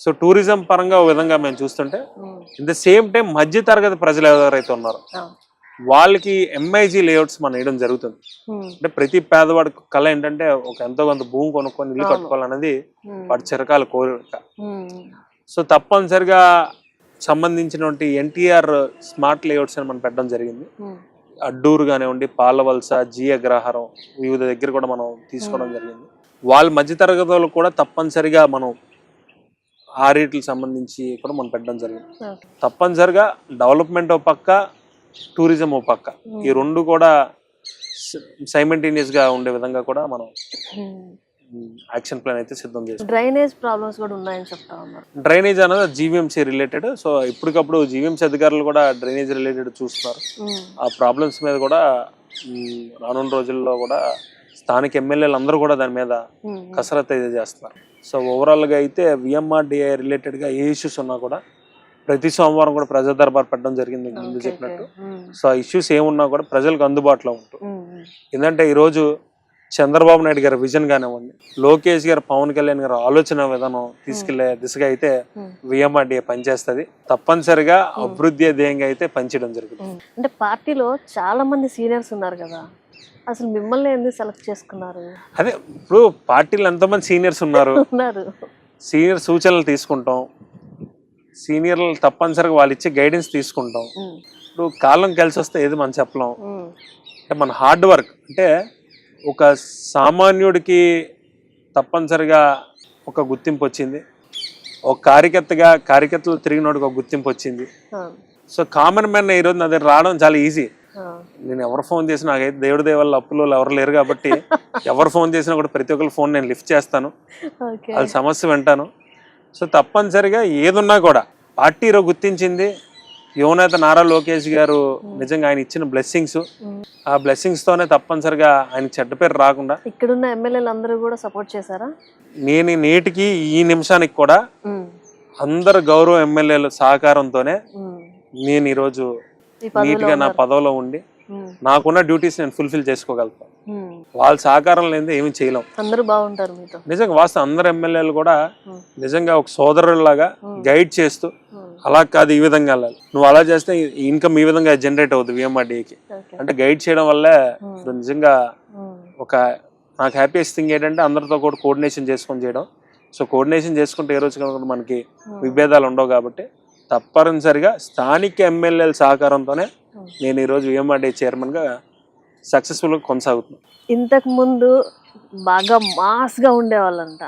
So tourism పరంగా ఒక విధంగా మేము చూస్తుంటే ఇన్ ద సేమ్ టైం మధ్య తరగతి ప్రజలు ఎవరైతే ఉన్నారో వాళ్ళకి ఎంఐజీ లేఅవుట్స్ మనం వేయడం జరుగుతుంది. అంటే ప్రతి పేదవాడి కళ ఏంటంటే ఒక ఎంతో కొంత భూమి కొనుక్కొని ఇల్లు అవును. కట్టుకోవాలనేది వాడి చిరకాల కోరిక. సో తప్పనిసరిగా సంబంధించినటువంటి ఎన్టీఆర్ స్మార్ట్ లేఅవుట్స్ అని మనం పెట్టడం జరిగింది. అడ్డూరు కానివ్వండి పాలవలస జీ అగ్రహారం వివిధ దగ్గర కూడా మనం తీసుకోవడం Hmm. జరిగింది. వాళ్ళ మధ్య తరగతి వాళ్ళకు కూడా తప్పనిసరిగా మనం ఆ రేట్లకు సంబంధించి కూడా మనం పెట్టడం జరిగింది. తప్పనిసరిగా డెవలప్మెంట్ ఒక పక్క టూరిజం ఒక పక్క. ఈ రెండు కూడా సైమెంటేనియస్గా ఉండే విధంగా కూడా మనం యాక్షన్ ప్లాన్ అయితే సిద్ధం చేస్తాం. డ్రైనేజ్ ప్రాబ్లమ్స్ కూడా ఉన్నాయని చెప్తా ఉన్నారు. డ్రైనేజ్ అనేది జీవీఎంసీ రిలేటెడ్. సో ఇప్పటికప్పుడు జీవీఎంసీ అధికారులు కూడా డ్రైనేజ్ రిలేటెడ్ చూస్తున్నారు. ఆ ప్రాబ్లమ్స్ మీద కూడా రానున్న రోజుల్లో కూడా స్థానిక ఎమ్మెల్యేలు అందరూ కూడా దాని మీద కసరత్తు అయితే చేస్తున్నారు. సో ఓవరాల్గా అయితే విఎంఆర్డిఐ రిలేటెడ్గా ఏ ఇష్యూస్ ఉన్నా కూడా ప్రతి సోమవారం కూడా ప్రజా దర్బార్ పెట్టడం జరిగింది ముందు చెప్పినట్టు. సో ఆ ఇష్యూస్ ఏమున్నా కూడా ప్రజలకు అందుబాటులో ఉంటుంది ఎందుకంటే ఈరోజు చంద్రబాబు నాయుడు గారి విజన్ కానివ్వండి లోకేష్ గారు పవన్ కళ్యాణ్ గారి ఆలోచన విధానం తీసుకెళ్ళే దిశగా అయితే విఎంఆర్డిఏ పనిచేస్తుంది. తప్పనిసరిగా అభివృద్ధి ధ్యేయంగా అయితే పనిచేయడం జరుగుతుంది. అంటే పార్టీలో చాలా మంది సీనియర్స్ ఉన్నారు కదా. అసలు మిమ్మల్ని ఎందుకు సెలెక్ట్ చేసుకున్నారు? అదే ఇప్పుడు పార్టీలు ఎంతమంది సీనియర్స్ ఉన్నారు. ఉన్నారు. సీనియర్ సూచనలు తీసుకుంటాం. సీనియర్లు తప్పనిసరిగా వాళ్ళు ఇచ్చే గైడెన్స్ తీసుకుంటాం. ఇప్పుడు కాలం కలిసి వస్తే ఏది మనం చెప్పలేం. అంటే మన హార్డ్ వర్క్ అంటే ఒక సామాన్యుడికి తప్పనిసరిగా ఒక గుర్తింపు వచ్చింది. ఒక కార్యకర్తగా కార్యకర్తలు తిరిగినోడికి ఒక గుర్తింపు వచ్చింది. సో కామన్ మ్యాన్ ఈరోజు నా దగ్గర రావడం చాలా ఈజీ నేను ఎవరు ఫోన్ చేసినా నాకైతే దేవుడి దేవాల అప్పులు ఎవరు లేరు కాబట్టి ఎవరు ఫోన్ చేసినా కూడా ప్రతి ఒక్కరి ఫోన్ నేను లిఫ్ట్ చేస్తాను. వాళ్ళ సమస్య వింటాను. సో తప్పనిసరిగా ఏదున్నా కూడా పార్టీలో గుర్తించింది యువనేత నారా లోకేష్ గారు నిజంగా ఆయన ఇచ్చిన బ్లెస్సింగ్స్. ఆ బ్లెస్సింగ్స్ తోనే తప్పనిసరిగా ఆయన చెడ్డ పేరు రాకుండా ఇక్కడున్న ఎమ్మెల్యేలు అందరూ కూడా సపోర్ట్ చేశారా? నేను నేటికి ఈ నిమిషానికి కూడా అందరు గౌరవ ఎమ్మెల్యేల సహకారంతోనే. నేను ఈరోజు నీట్గా నా. పదవిలో ఉండి నాకున్న డ్యూటీస్ నేను ఫుల్ఫిల్ చేసుకోగలుగుతాను. వాళ్ళ సహకారం లేనిదే ఏమీ చేయలేం. అందరూ బాగుంటారు మీతో. నిజంగా వాస్తవం అందరు ఎమ్మెల్యేలు కూడా నిజంగా ఒక సోదరులాగా గైడ్ చేస్తూ. అలా కాదు ఈ విధంగా వెళ్ళాలి. నువ్వు అలా చేస్తే ఇన్కమ్ ఈ విధంగా జనరేట్ అవుతుంది విఎంఆర్డీకి ఓకే. అంటే గైడ్ చేయడం వల్లే నిజంగా ఒక నాకు హ్యాపీయెస్ట్ థింగ్ ఏంటంటే అందరితో కూడా కోఆర్డినేషన్ చేసుకొని చేయడం. సో కోఆర్డినేషన్ చేసుకుంటే ఏ రోజు కనుక మనకి. విభేదాలు ఉండవు కాబట్టి తప్పనిసరిగా స్థానిక ఎమ్మెల్యేల సహకారంతోనే. నేను ఈరోజు విఎంఆర్డీ చైర్మన్గా సక్సెస్ఫుల్గా కొనసాగుతున్నాను ఇంతకు ముందు బాగా మాస్గా ఉండేవాళ్ళంట.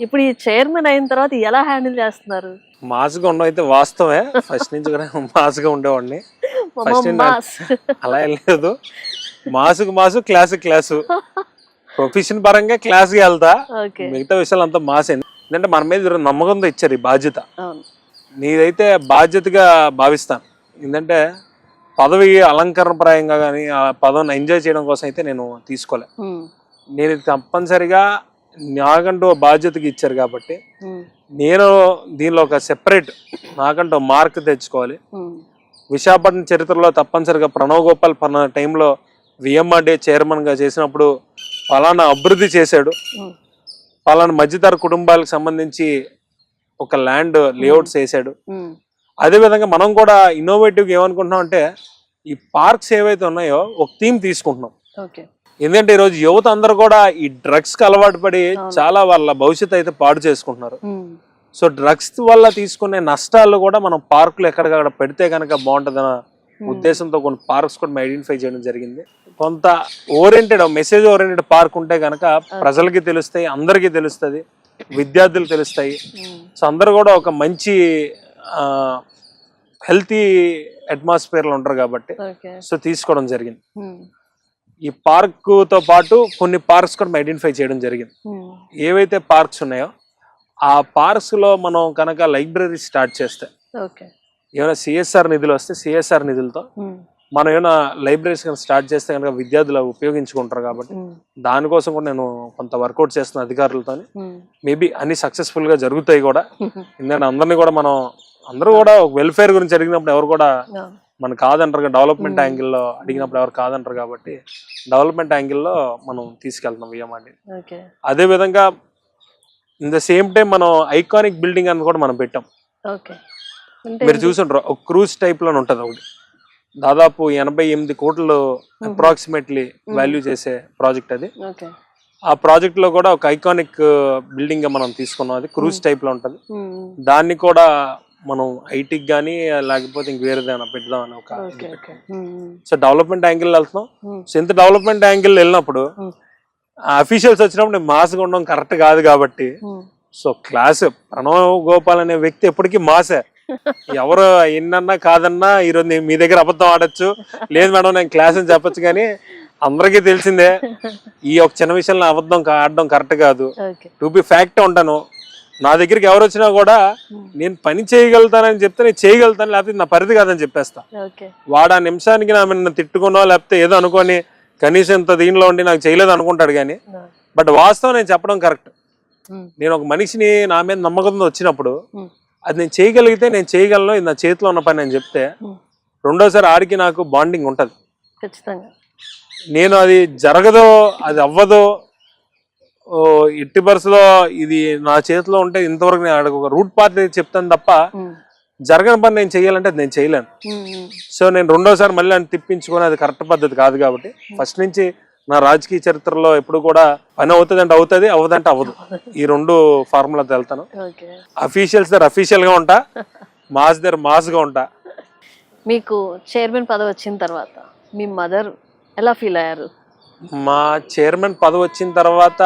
ఇప్పుడు ఈ చైర్మన్ అయిన తర్వాత ఎలా హ్యాండిల్ చేస్తున్నారు? మాస్గా ఉండడం అయితే వాస్తవమే. ఫస్ట్ నుంచి కూడా మాస్గా ఉండేవాడిని. అలా లేదు. మాసుకు మాసు క్లాసు క్లాసు. ప్రొఫెషన్ పరంగా క్లాస్కి వెళ్తా. మిగతా విషయాలు అంతా మాసే. ఎందుకంటే మన మీద నమ్మకంతో ఇచ్చారు ఈ బాధ్యత. నీదైతే బాధ్యతగా భావిస్తాను. ఎందుకంటే పదవి అలంకరణప్రాయంగా కానీ ఆ పదవిని ఎంజాయ్ చేయడం కోసం అయితే నేను తీసుకోలే. నేను తప్పనిసరిగా నాకంటూ ఓ బాధ్యతగా ఇచ్చారు కాబట్టి నేను దీనిలో ఒక సెపరేట్ నాకంటూ మార్క్ తెచ్చుకోవాలి. విశాఖపట్నం చరిత్రలో తప్పనిసరిగా ప్రణవ్ గోపాల్ పలానా టైంలో విఎంఆర్డే చైర్మన్గా చేసినప్పుడు పలానా అభివృద్ధి చేశాడు. పలానా మధ్యతర కుటుంబాలకు సంబంధించి ఒక ల్యాండ్ లేఅవుట్స్ వేసాడు ఉమ్, అదేవిధంగా మనం కూడా ఇన్నోవేటివ్గా ఏమనుకుంటున్నాం అంటే ఈ పార్క్స్ ఏవైతే ఉన్నాయో ఒక థీమ్ తీసుకుంటున్నాం. ఎందుకంటే ఈరోజు యువత అందరూ కూడా ఈ డ్రగ్స్కి అలవాటు పడి. చాలా వాళ్ళ భవిష్యత్తు అయితే పాడు చేసుకుంటున్నారు. సో డ్రగ్స్ వల్ల తీసుకునే నష్టాలు కూడా మనం పార్కులు ఎక్కడికక్కడ పెడితే కనుక బాగుంటుందన్న ఉద్దేశంతో కొన్ని పార్క్స్ కూడా ఐడెంటిఫై చేయడం జరిగింది. కొంత ఓరియంటెడ్ మెసేజ్ ఓరియంటెడ్ పార్క్ ఉంటే కనుక ప్రజలకి తెలుస్తాయి అందరికీ తెలుస్తుంది. విద్యార్థులు తెలుస్తాయి. ఉమ్, సో అందరూ కూడా ఒక మంచి హెల్తీ అట్మాస్ఫియర్లో ఉంటారు కాబట్టి సో తీసుకోవడం జరిగింది. ఉమ్, ఈ పార్కుతో పాటు కొన్ని పార్క్స్ కూడా ఐడెంటిఫై చేయడం జరిగింది. ఉమ్, ఏవైతే పార్క్స్ ఉన్నాయో ఆ పార్క్స్లో మనం కనుక లైబ్రరీ స్టార్ట్ చేస్తే ఏమైనా సిఎస్ఆర్ నిధులు వస్తే సిఎస్ఆర్ నిధులతో మనం ఏమైనా లైబ్రరీస్ కనుక స్టార్ట్ చేస్తే కనుక విద్యార్థులు ఉపయోగించుకుంటారు కాబట్టి దానికోసం కూడా నేను కొంత వర్కౌట్ చేస్తున్న అధికారులతో మేబీ అన్ని సక్సెస్ఫుల్గా జరుగుతాయి కూడా. ఎందుకంటే అందరినీ కూడా మనం అందరూ కూడా వెల్ఫేర్ గురించి అడిగినప్పుడు ఎవరు కూడా అవును. మనం కాదంటారు డెవలప్మెంట్. యాంగిల్లో అడిగినప్పుడు ఎవరు కాదంటారు కాబట్టి డెవలప్మెంట్ యాంగిల్లో మనం తీసుకెళ్తున్నాం విఎంఆర్డి ఓకే. అదే విధంగా ఇన్ ద సేమ్ టైం మనం ఐకానిక్ బిల్డింగ్ అని కూడా మనం పెట్టాం. మీరు చూసుంటారు ఒక క్రూజ్ టైప్లో ఉంటది ఒకటి. దాదాపు ఎనభై ఎనిమిది కోట్లు అప్రాక్సిమేట్లీ వాల్యూ చేసే ప్రాజెక్ట్ అది. ఆ ప్రాజెక్ట్లో కూడా ఒక ఐకానిక్ బిల్డింగ్గా మనం తీసుకున్నాం. అది క్రూజ్ టైప్లో ఉంటది. దాన్ని కూడా మనం ఐటీకి కానీ లేకపోతే ఇంక వేరేదైనా పెడదామని ఒక okay okay. So development angle వెళ్తున్నాం. సో ఇంత డెవలప్మెంట్ యాంగిల్ వెళ్ళినప్పుడు. అఫీషియల్స్ వచ్చినప్పుడు మాస్గా ఉండడం కరెక్ట్ కాదు కాబట్టి సో క్లాస్ ప్రణవ్ గోపాల్ అనే వ్యక్తి ఎప్పటికీ మాసే ఎవరు ఎన్నన్నా కాదన్నా ఈరోజు మీ దగ్గర అబద్ధం ఆడొచ్చు. లేదు మేడం నేను క్లాస్ అని చెప్పొచ్చు కానీ అందరికీ తెలిసిందే ఈ ఒక చిన్న విషయంలో అబద్ధం ఆడడం కరెక్ట్ కాదు. టు బి ఫ్యాక్ట్ ఉంటాను. నా దగ్గరికి ఎవరు వచ్చినా కూడా నేను పని చేయగలుగుతానని చెప్తే నేను చేయగలుగుతాను లేకపోతే నా పరిధి కాదని చెప్పేస్తా. వాడు ఆ నిమిషానికి నా మీద తిట్టుకునో లేకపోతే ఏదో అనుకొని కనీసం ఇంత దీనిలో ఉండి నాకు చేయలేదు అనుకుంటాడు కానీ బట్ వాస్తవం నేను చెప్పడం కరెక్ట్. నేను ఒక మనిషిని నా మీద నమ్మకంతో వచ్చినప్పుడు అది నేను చేయగలిగితే నేను చేయగలను ఇది నా చేతిలో ఉన్న పని అని చెప్తే రెండోసారి ఆడికి నాకు బాండింగ్ ఉంటుంది. ఖచ్చితంగా. నేను అది జరగదో అది అవ్వదో ఓ, ఎట్టి బరుసలో ఇది నా చేతిలో ఉంటే ఇంతవరకు నేను ఆడికి ఒక రూట్ పార్టీ చెప్తాను తప్ప జరగని పని నేను చేయాలంటే అది నేను చేయలేను. సో నేను రెండోసారి మళ్ళీ అని తిప్పించుకొని అది కరెక్ట్ పద్ధతి కాదు కాబట్టి ఫస్ట్ నుంచి నా రాజకీయ చరిత్రలో ఎప్పుడు కూడా పని అవుతుంది అంటే అవుతుంది అవ్వదంటే అవ్వదు. ఈ రెండు ఫార్ములాతో వెళ్తాను అఫీషియల్స్ దగ్గర అఫీషియల్గా ఉంటా మాస్ దగ్గర మాస్గా ఉంటా. మీకు చైర్మన్ పదవి వచ్చిన తర్వాత మీ మదర్ ఎలా ఫీల్ అయ్యారు? మా చైర్మన్ పదవి వచ్చిన తర్వాత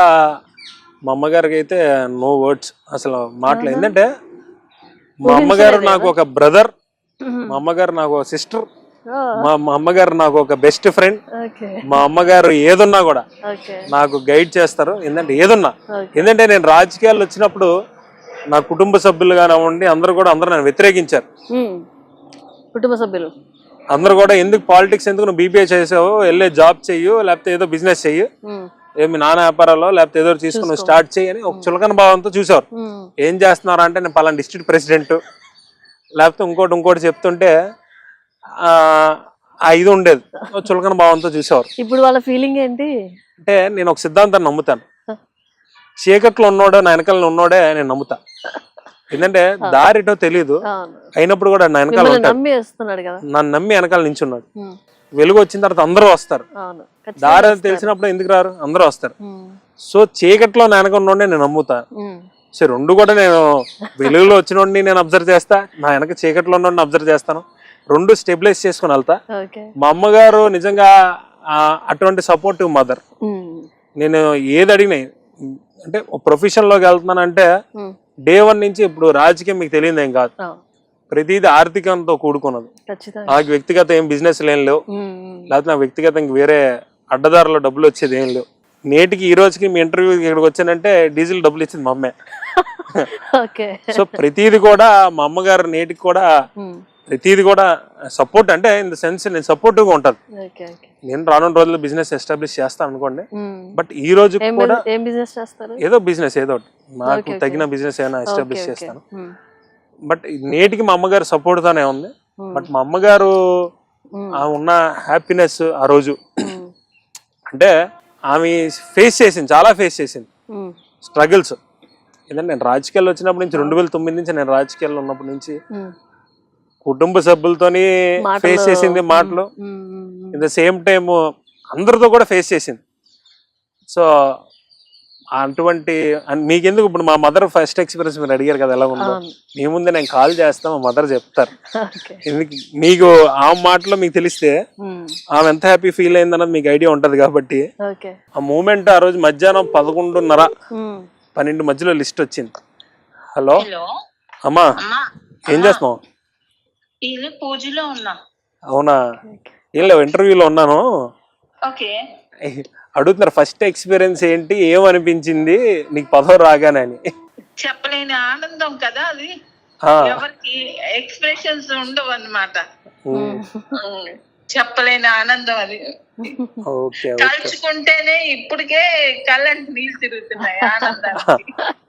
మా అమ్మగారికి అయితే నో వర్డ్స్ అసలు మాటలు ఏంటంటే మా అమ్మగారు నాకు ఒక బ్రదర్ మా అమ్మగారు నాకు ఒక సిస్టర్ మా మా అమ్మగారు నాకు ఒక బెస్ట్ ఫ్రెండ్. మా అమ్మగారు ఏదున్నా కూడా నాకు గైడ్ చేస్తారు. ఏంటంటే ఏదున్నా. ఏంటంటే నేను రాజకీయాల్లో వచ్చినప్పుడు నా కుటుంబ సభ్యులు కానివ్వండి అందరూ కూడా అందరూ నన్ను వ్యతిరేకించారు. కుటుంబ సభ్యులు. అందరూ కూడా ఎందుకు పాలిటిక్స్ ఎందుకు నువ్వు బీబీఏ చేసావు వెళ్ళే జాబ్ చెయ్యు లేకపోతే ఏదో బిజినెస్ చెయ్యు. ఏమి నాన్న వ్యాపారాల్లో లేకపోతే ఏదో తీసుకుని స్టార్ట్ చేయి అని ఒక చులకన భావంతో చూసారు ఏం చేస్తున్నారు అంటే నేను పలానా డిస్ట్రిక్ట్ ప్రెసిడెంట్. లేకపోతే ఇంకోటి ఇంకోటి చెప్తుంటే ఇది ఉండేది. చులకన భావంతో చూసేవారు. ఇప్పుడు వాళ్ళ ఫీలింగ్ ఏంటి? అంటే నేను ఒక సిద్ధాంతాన్ని నమ్ముతాను. చీకట్లో ఉన్నోడే నా వెనకాల ఉన్నోడే నేను నమ్ముతా. ఎందుకంటే దారిటో తెలియదు అయినప్పుడు కూడా నా వెనకాల నన్ను నమ్మి వెనకాల నించున్నాడు. వెలుగు వచ్చిన తర్వాత అందరూ వస్తారు. దారి తెలిసినప్పుడు ఎందుకు రారు? అందరూ వస్తారు. సో చీకట్లో నా వెనక ఉన్నోడే నేను నమ్ముతా. సో రెండు కూడా నేను వెలుగులో వచ్చినోడిని నేను అబ్జర్వ్ చేస్తా. నా వెనక చీకట్లో ఉన్నోడిని అబ్జర్వ్ చేస్తాను. రెండు స్టెబిలైజ్ చేసుకుని వెళ్తా. మా అమ్మగారు నిజంగా అటువంటి సపోర్టివ్ మదర్ నేను ఏది అడిగినా అంటే ప్రొఫెషన్లోకి వెళ్తున్నానంటే డే వన్ నుంచి ఇప్పుడు రాజకీయం మీకు తెలియదు ఏం కాదు. ప్రతిదీ ఆర్థికంతో కూడుకున్నది. నాకు వ్యక్తిగత ఏం బిజినెస్ ఏం లేవు. లేకపోతే నాకు వ్యక్తిగత ఇంక వేరే అడ్డదారులో డబ్బులు వచ్చేది ఏం లేవు. నేటికి ఈ రోజుకి మీ ఇంటర్వ్యూ ఇక్కడికి వచ్చానంటే డీజిల్ డబ్బులు ఇచ్చింది మా అమ్మే. సో ప్రతిది కూడా మా అమ్మగారు నేటికి కూడా ప్రతిది కూడా సపోర్ట్ అంటే ఇన్ ద సెన్స్ నేను సపోర్టివ్గా ఉంటుంది ఓకే ఓకే నేను రానున్న రోజుల్లో బిజినెస్ ఎస్టాబ్లిష్ చేస్తాను అనుకోండి. బట్ ఈ రోజు కూడా ఏదో బిజినెస్ ఏదో okay. తగిన బిజినెస్ ఏమైనా ఎస్టాబ్లిష్ చేస్తాను. బట్ నేటికి మా అమ్మగారు సపోర్ట్ తోనే ఉంది. బట్ మా అమ్మగారు ఉన్న హ్యాపీనెస్ ఆ రోజు అంటే ఆమె ఫేస్ చేసింది చాలా ఫేస్ చేసింది. స్ట్రగుల్స్ ఎందుకంటే నేను రాజకీయాల్లో వచ్చినప్పటి నుంచి రెండు వేల తొమ్మిది నుంచి నేను రాజకీయాల్లో ఉన్నప్పటి నుంచి. కుటుంబ సభ్యులతోని ఫేస్ చేసింది మాటలు. ఇన్ ద సేమ్ టైం అందరితో కూడా ఫేస్ చేసింది. సో అటువంటి మీకెందుకు ఇప్పుడు మా మదర్ ఫస్ట్ ఎక్స్పీరియన్స్ మీరు అడిగారు కదా ఎలా ఉందో. మీ ముందే నేను కాల్ చేస్తా మా మదర్ చెప్తారు. మీకు ఆ మాటలో మీకు తెలిస్తే ఆమె ఎంత హ్యాపీ ఫీల్ అయిందన్నది మీకు ఐడియా ఉంటది కాబట్టి ఓకే. ఆ మూమెంట్ ఆ రోజు మధ్యాహ్నం పదకొండున్నర పన్నెండు మధ్యలో లిస్ట్ వచ్చింది. హలో హలో అమ్మా అమ్మా. ఏం చేస్తున్నావు? పూజలో ఉన్నా. అవునా. ఏం లేవు ఇంటర్వ్యూలో ఉన్నాను. ఓకే. అడుగుతున్నారు ఫస్ట్ ఎక్స్పీరియన్స్ ఏంటి ఏమనిపించింది నీకు పదవి రాగానే అని చెప్పలేని ఆనందం కదా అది. ఆ, ఎవరికి ఎక్స్ప్రెషన్స్ ఉండవు అన్నమాట. ఉమ్, చెప్పలేని ఆనందం అది. Okay okay. తలుచుకుంటేనే ఇప్పటికే కళ్ళంటి నీళ్ళు తిరుగుతున్నాయి ఆనందానికి.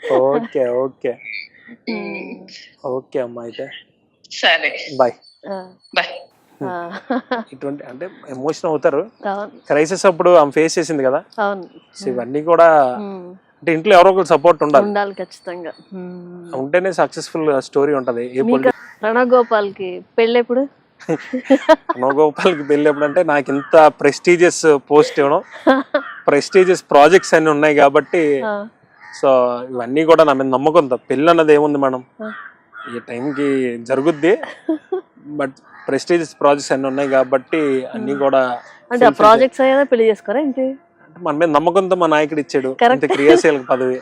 Okay okay. ఓకే అమ్మా అయితే. సరే. బాయ్ ఆ, బాయ్ ఇటువంటి అంటే ఎమోషన్ అవుతారు. క్రైసిస్ అప్పుడు ఆమె ఫేస్ చేసింది కదా? అవును. సో ఇవన్నీ కూడా అంటే ఇంట్లో ఎవరో ఒకరు సపోర్ట్ ఉండాలి. ఉండాలి ఖచ్చితంగా. ఉంటేనే సక్సెస్ఫుల్ స్టోరీ ఉంటది. ఏ మీకు ప్రణవ్ గోపాల్కి పెళ్ళి ఎప్పుడు? గోపాల్కి పెళ్ళి ఎప్పుడంటే నాకు ఇంత ప్రెస్టీజియస్ పోస్ట్ ఇవ్వడం. ప్రెస్టీజియస్ ప్రాజెక్ట్స్ అన్ని ఉన్నాయి కాబట్టి సో ఇవన్నీ కూడా నా మీద నమ్మకం పెళ్ళి అన్నది ఏముంది మేడం? ఆ. ఈ టైంకి జరుగుద్ది. బట్ ప్రెస్టీజియస్ ప్రాజెక్ట్స్ అన్ని ఉన్నాయి కాబట్టి అన్ని కూడా అంటే ఆ ప్రాజెక్ట్స్ అయ్యేదా పెళ్ళి చేసుకోరా ఏంటి? మన మీద నమ్మకంతో మా నాయకుడు ఇచ్చాడు. ఇంత క్రియాశీలక పదవి.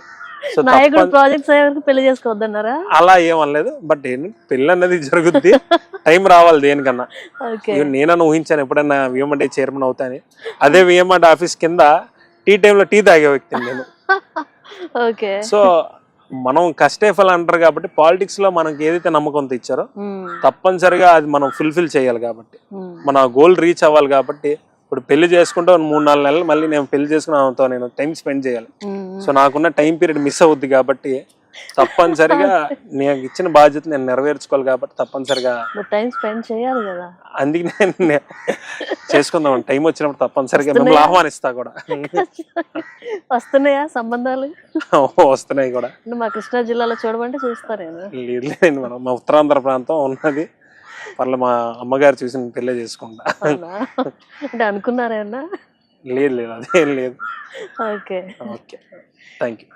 నాయకుడు ప్రాజెక్ట్స్ అయ్యే వరకు పెళ్ళి చేసుకోవద్దన్నారా? అలా ఏమనలేదు బట్ పెళ్ళి అన్నది జరుగుద్ది. టైం రావాలి దేనికన్నా. నేనన్నా ఊహించాను ఎప్పుడైనా విఎంఆర్టీ చైర్మన్ అవుతాని అదే విఎంఆర్టీ ఆఫీస్ కింద టీ టైంలో టీ తాగే వ్యక్తిని నేను. ఓకే. సో మనం కష్టే ఫలం అంటారు కాబట్టి పాలిటిక్స్లో మనకి ఏదైతే నమ్మకంతో ఇచ్చారో. తప్పనిసరిగా అది మనం ఫుల్ఫిల్ చేయాలి కాబట్టి. మన గోల్ రీచ్ అవ్వాలి కాబట్టి ఇప్పుడు పెళ్ళి చేసుకుంటే మూడు నాలుగు నెలలు మళ్ళీ నేను పెళ్ళి చేసుకుని ఆమెతో నేను టైం స్పెండ్ చేయాలి. సో నాకున్న టైం పీరియడ్ మిస్ అవుద్ది కాబట్టి తప్పనిసరిగా నేను ఇచ్చిన బాధ్యత నేను నెరవేర్చుకోవాలి కాబట్టి తప్పనిసరిగా టైం స్పెండ్ చేయాలి కదా. అందుకే నేను చేసుకుందాం. టైం వచ్చినప్పుడు తప్పనిసరిగా మిమ్మల్ని ఆహ్వానిస్తా కూడా. వస్తున్నాయా సంబంధాలు? వస్తున్నాయి కూడా. మా కృష్ణా జిల్లాలో చూడమంటే చూస్తా నేను. లేదు లేదు మనం మా ఉత్తరాంధ్ర ప్రాంతం ఉన్నది. పర్లే మా అమ్మగారు చూసి పెళ్ళే చేసుకుంటా. అంటే అనుకున్నారేమన్నా? లేదు లేదు అదేం లేదు. ఓకే. ఓకే. Thank you